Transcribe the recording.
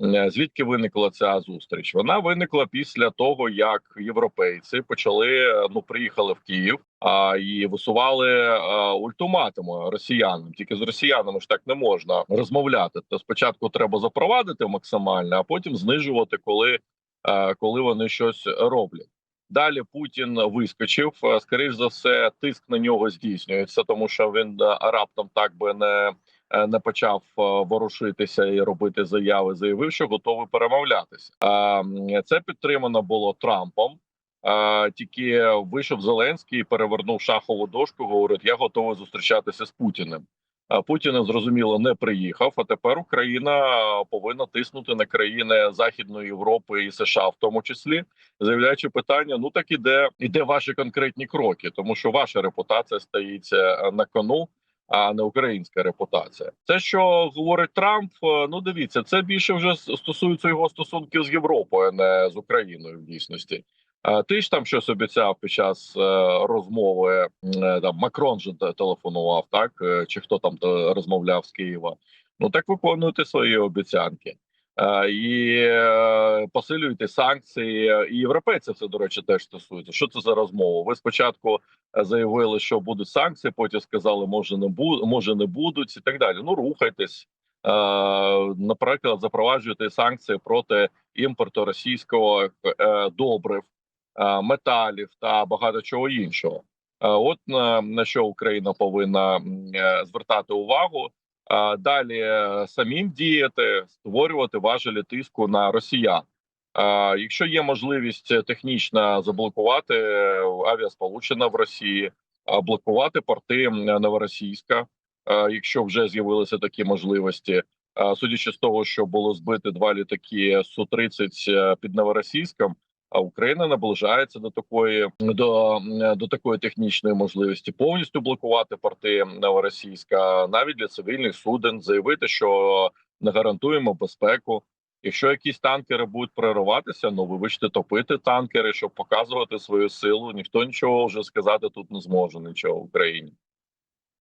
Е, Звідки виникла ця зустріч? Вона виникла після того, як європейці почали е, ну приїхали в Київ а і висували е, ультиматуми росіянам. Тільки з росіянами ж так не можна розмовляти. То спочатку треба запровадити максимально, а потім знижувати, коли, е, коли вони щось роблять. Далі Путін вискочив. Е, Скоріш за все, тиск на нього здійснюється, тому що він раптом так би не не почав е, ворушитися і робити заяви. Заявив, що готовий перемовлятися. Е, Це підтримано було Трампом. Е, Тільки вийшов Зеленський, і перевернув шахову дошку. Говорить: я готовий зустрічатися з Путіним. Путін зрозуміло не приїхав. А тепер Україна повинна тиснути на країни Західної Європи і США, в тому числі заявляючи питання: ну так іде, іде ваші конкретні кроки, тому що ваша репутація стоїть е, на кону. А не українська репутація. Те, що говорить Трамп. е, Ну дивіться, це більше вже стосується його стосунків з Європою, а не з Україною в дійсності. Ти ж там щось обіцяв під час е, розмови. е, Там Макрон же телефонував, так чи хто там розмовляв з Києва? Ну так виконуйте свої обіцянки. Е, І е, посилюйте санкції. І європейців це до речі теж стосується. Що це за розмова? Ви спочатку е, заявили, що будуть санкції, потім сказали, може не бу- може не будуть, і так далі. Ну рухайтесь. Е, Наприклад, запроваджуйте санкції проти імпорту російського е, добрив, е, металів та багато чого іншого. Е, От на, що Україна повинна е, звертати увагу. Далі е, самим діяти, створювати важелі тиску на росіян. Якщо є можливість е, технічно заблокувати е, авіасполучення в Росії, блокувати порти новоросійська, якщо вже з'явилися такі можливості, судячи з того, що було збито два літаки су 30 е, під новоросійськом. А Україна наближається до такої до, до такої технічної можливості повністю блокувати порти новоросійська, навіть для цивільних суден, заявити, що не гарантуємо безпеку. Якщо якісь танкери будуть прориватися, ну вибачте, топити танкери, щоб показувати свою силу. Ніхто нічого вже сказати тут не зможе нічого в Україні.